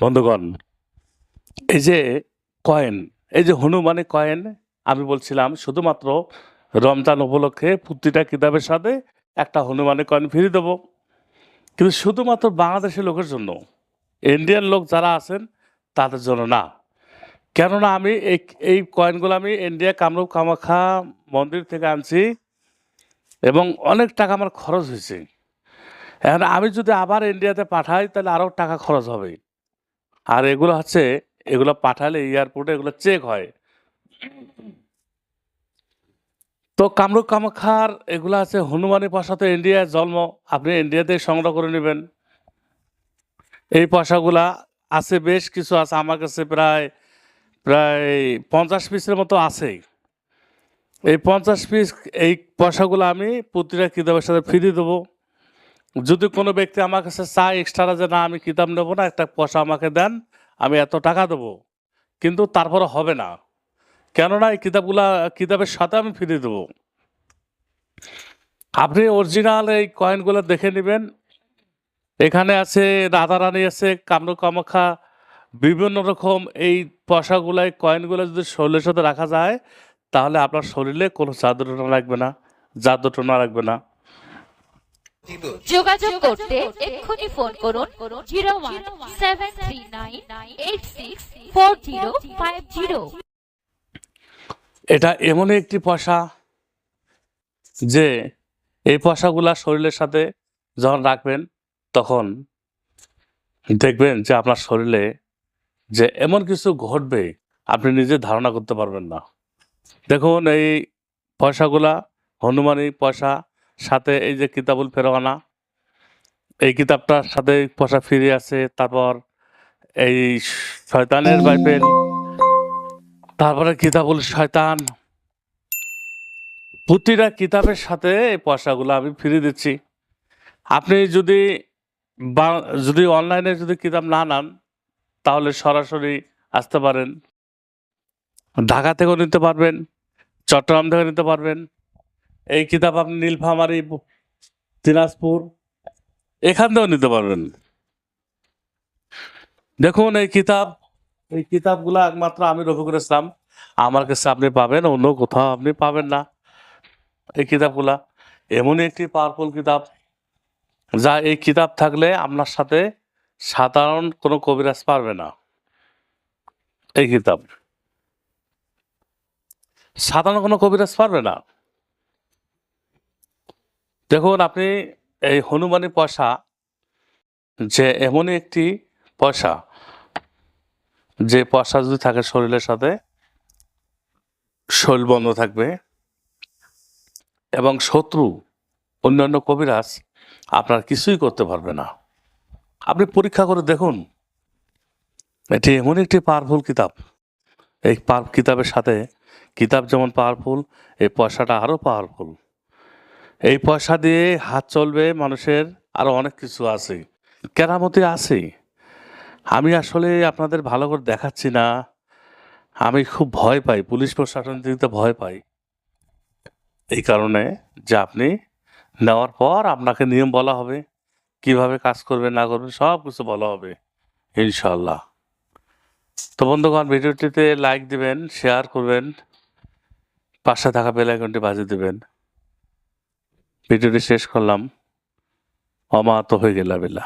বন্ধুগণ, এই যে কয়েন, এই যে হনুমানে কয়েন, আমি বলছিলাম শুধুমাত্র রমজান উপলক্ষে প্রতিটা কিতাবের সাথে একটা হনুমানের কয়েন ফিরে দেবো। কিন্তু শুধুমাত্র বাংলাদেশের লোকের জন্য, ইন্ডিয়ান লোক যারা আছেন, তাদের জন্য না। কেননা আমি এই এই কয়েনগুলো আমি ইন্ডিয়া কামরূপ কামাখ্যা মন্দির থেকে আনছি এবং অনেক টাকা আমার খরচ হয়েছে। এখন আমি যদি আবার ইন্ডিয়াতে পাঠাই, তাহলে আরও টাকা খরচ হবে। আর এগুলো হচ্ছে, এগুলো পাঠালে এয়ারপোর্টে এগুলো চেক হয়। তো কামরূপ কামাখ্যার এগুলো আছে হনুমানি পয়সা তো ইন্ডিয়ার জন্ম। আপনি ইন্ডিয়াতে সংগ্রহ করে নেবেন। এই পয়সাগুলা আছে, বেশ কিছু আছে। আমার কাছে প্রায় প্রায় পঞ্চাশ পিসের মতো আছে এই পঞ্চাশ পিস, এই পয়সাগুলো আমি প্রতিটা কিতাবের সাথে ফিরিয়ে দেবো। যদি কোনো ব্যক্তি আমার কাছে চায় এক্সট্রা যে না, আমি কিতাব নেব না, একটা পয়সা আমাকে দেন, আমি এত টাকা দেবো। কিন্তু তারপরে হবে না। কেননা এই কিতাবগুলা, কিতাবের সাথে আমি ফিরিয়ে দেবো। আপনি অরিজিনাল এই কয়েনগুলো দেখে নেবেন। এখানে আছে রাধারানী আছে, কামরূপ কামাখ্যা, বিভিন্ন রকম এই পয়সাগুলো এই কয়েনগুলো যদি শরীরের সাথে রাখা যায়, তাহলে আপনার শরীরে কোনো জাদুটনা লাগবে না জাদুটনা লাগবে না। যোগাযোগ করতে এক্ষুনি ফোন করুন zero one seven three nine eight six four zero five zero এটা এমনই একটি পয়সা যে এই পয়সাগুলা শরীরের সাথে যখন রাখবেন তখন দেখবেন যে আপনার শরীরে যে এমন কিছু ঘটবে আপনি নিজে ধারণা করতে পারবেন না। দেখুন এই পয়সাগুলা হনুমানি পয়সা সাথে এই যে কিতাবুল ফেরোয়ানা এই কিতাবটার সাথে পয়সা ফিরে আছে তারপর এই শয়তানের বাইবেল, তারপরে কিতাবুল শয়তান। প্রতিটা কিতাবের সাথে এই পয়সাগুলো আমি ফিরিয়ে দিচ্ছি। আপনি যদি বা- যদি অনলাইনে যদি কিতাব না নেন, তাহলে সরাসরি আসতে পারেন। ঢাকা থেকেও নিতে পারবেন, চট্টগ্রাম থেকে নিতে পারবেন। এই কিতাব আপনি নীলফামারি, দিনাজপুর, এখান থেকেও নিতে পারবেন। দেখুন, এই কিতাব, এই কিতাবগুলো একমাত্র আমি রফিকুল ইসলাম। আমার কাছে আপনি পাবেন, অন্য কোথাও আপনি পাবেন না। এই কিতাবগুলা, এমনই একটি পাওয়ারফুল কিতাব, যা এই কিতাব থাকলে আপনার সাথে সাধারণ কোনো কবিরাজ পারবে না। এই কিতাব, সাধারণ কোনো কবিরাজ পারবে না। দেখুন, আপনি এই হনুমানি পয়সা, যে এমনই একটি পয়সা, যে পয়সা যদি থাকে শরীরের সাথে, শরীর বন্ধ থাকবে এবং শত্রু, অন্যান্য কবিরাজ আপনার কিছুই করতে পারবে না। আপনি পরীক্ষা করে দেখুন, এটি এমন একটি পাওয়ারফুল কিতাব। এই পার কিতাবের সাথে, কিতাব যেমন পাওয়ারফুল এই পয়সাটা আরও পাওয়ারফুল এই পয়সা দিয়ে হাত চলবে মানুষের আরও অনেক কিছু আছে। কেরামতি আছে। আমি আসলে আপনাদের ভালো করে দেখাচ্ছি না। আমি খুব ভয় পাই, পুলিশ প্রশাসন থেকে ভয় পাই। এই কারণে যে আপনি নেওয়ার পর আপনাকে নিয়ম বলা হবে, কীভাবে কাজ করবেন, না করবেন, সব কিছু বলা হবে ইনশাল্লাহ তো বন্ধুগণ, ভিডিওটিতে লাইক দিবেন শেয়ার করবেন, পাশে থাকা বেল আইকনটি বাজিয়ে দিবেন। ভিডিওটি শেষ করলাম। অমাত হয়ে গেল বিল্লা